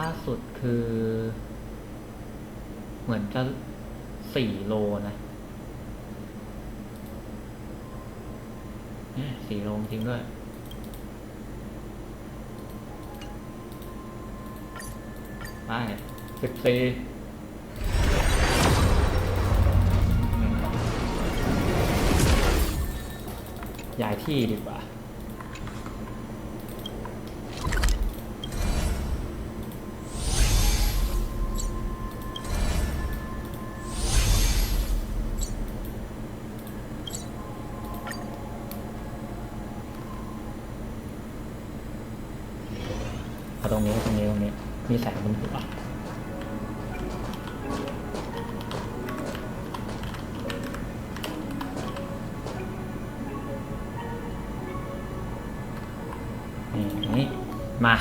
ล่าสุดคือ เหมือนจะสี่โลนะเนี่ยสี่โลจริงด้วยไปสิบสี่ย้ายที่ดีกว่า ตรงนี้ตรงนี้ตรงนี้ มีแสงบนหัวนี่ มา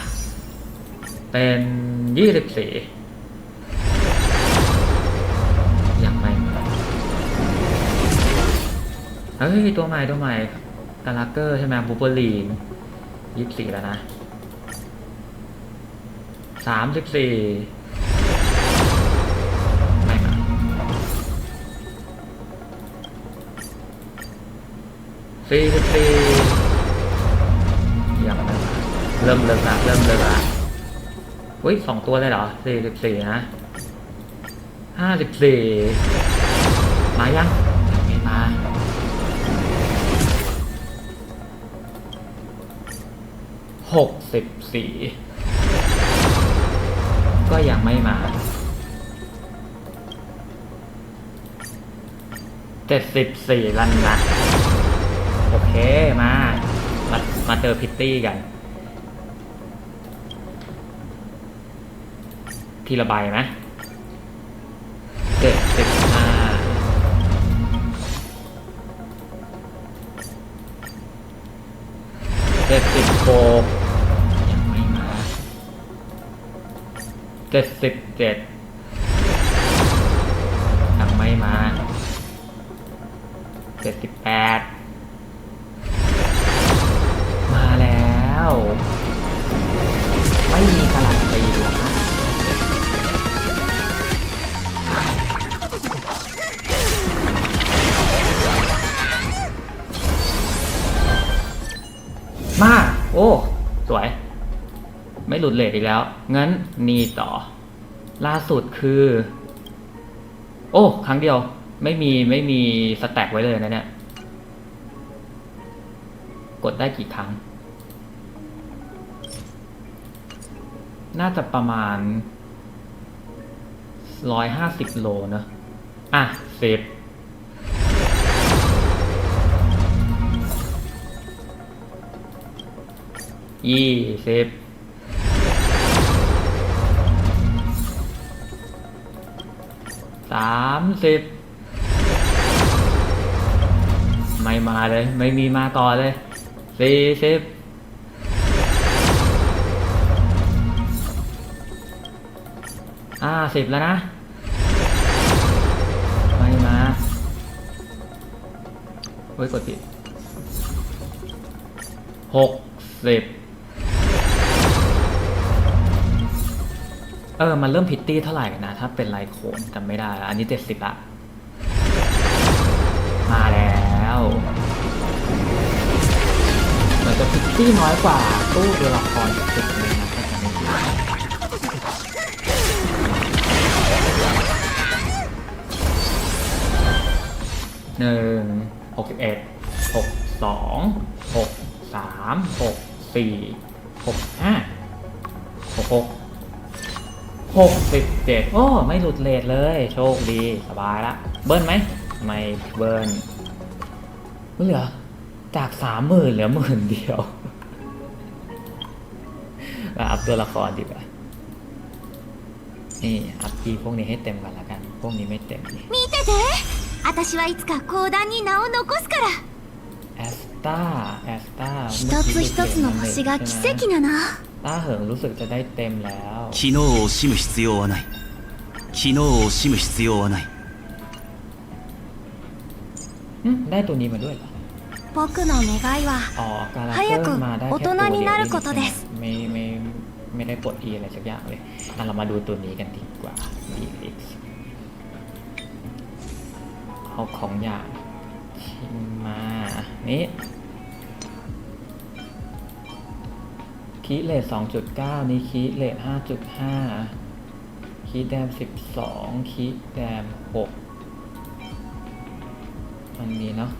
เป็นยี่สิบสี่ยังไม่เฮ้ย ตัวใหม่ตัวใหม่กาลาเกอร์ใช่ไหมบูเบอรีนยี่สิบสี่แล้วนะ สามสิบสี่ไม่มาสี่สิบสี่ยังไม่มาเริ่มเลิกละเริ่มเลิกละอุ้ยสองตัวเลยเหรอสี่สิบสี่นะห้าสิบสี่มายังยังไม่มาหกสิบสี่ ก็ยังไม่มาเจ็ดสิบสี่ลันนะโอเคมามามาเจอพิตตี้กัน ทีละใบไหมเจ็ดสิบห้าเจ็ดสิบหก เจ็ดสิบเจ็ดยังไม่มาเจ็ดสิบแปด ไม่หลุดเลทอีกแล้ว งั้นนี่ต่อ ล่าสุดคือ โอ้ ครั้งเดียว ไม่มีไม่มีสแต็กไว้เลยนะเนี่ย กดได้กี่ครั้ง น่าจะประมาณร้อยห้าสิบโลเนอะอะสิบยี่สิบ สามสิบไม่มาเลย ไม่มีมาต่อเลยสี่สิบห้าสิบแล้วนะ ไม่มาเฮ้ยกดผิดหกสิบ เออ มันเริ่มพิตตี้เท่าไหร่นะ ถ้าเป็นไลท์โคนจำไม่ได้แล้วอันนี้เจ็ดสิบละมาแล้วมันจะพิตตี้น้อยกว่าตู้ตัวละครสุดเลยนะถ้าจำไม่ผิดหนึ่งหกสิบเอ็ดหกสองหกสามหกสี่หกห้าหกหก หกสิบเจ็ดโอ้ ไม่หลุดเลทเลย โชคดี สบายละ เบิ้ลไหม ไม่เบิ้ลเหลือ จากสามหมื่นเหลือหมื่นเดียวมาอัพตัวละครดีกว่า นี่ อัพทีพวกนี้ให้เต็มกันละกัน พวกนี้ไม่เต็มนี่ 見てて私はいつか講談に名を残すから แอสตาแอสตา 一つ一つの星が奇跡なの ต้าเหิงรู้สึกจะได้เต็มแล้ว 昨日を惜しむ必要はない昨日を惜しむ必要はない หึได้ตัวนี้มาด้วยเหรอ 僕の願いは อ๋อการา 早 เกอ く ร์มาได้แค่ 大人になる ตัวเดียว ことです ไม่ไม่ไ ไม่ได้ปลด E อะไรสักอย่างเลยอ่ะเรามาดูตัวนี้กันดีกว่า DX เอาของอย่างชิมมานี่ คีเลท2.9 นี่คีเลท5.5 คีแดม 12 คีแดม 6 อันนี้เนาะ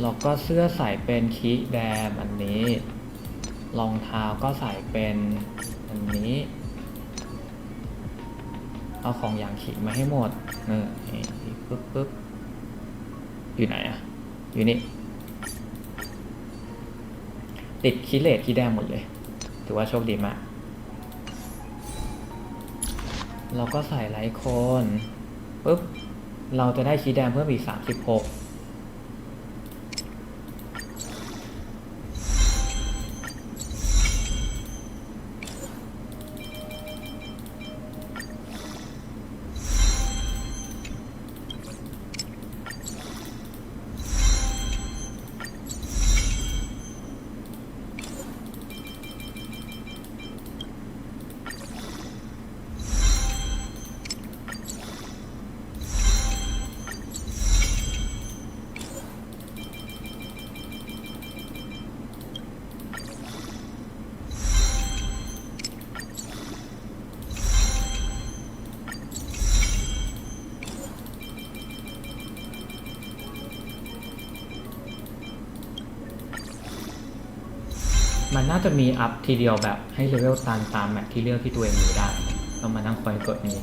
แล้วก็เสื้อใส่เป็นคีแดมอันนี้ รองเท้าก็ใส่เป็นอันนี้ เอาของอย่างขีมาให้หมดเออนี่ปึ๊บปึ๊บอยู่ไหนอะอยู่นี่ ติดคีเลตคีแดงหมดเลย ถือว่าโชคดีมาก เราก็ใส่ไลท์โคนปุ๊บ เราจะได้คีแดงเพิ่มอีก 36 มันน่าจะมีอัพทีเดียวแบบให้เลเวลตันตามแมปที่เลือกที่ตัวเองมีได้ต้องมานั่งคอยกดนี้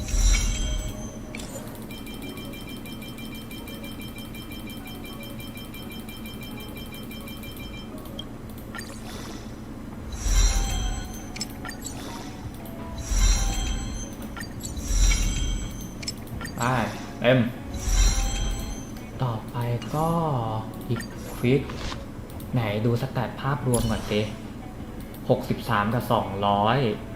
ไปเอ็ม ต่อไปก็อีกควิกไหนดูสแตทภาพรวมก่อนสิ 63 กับ 200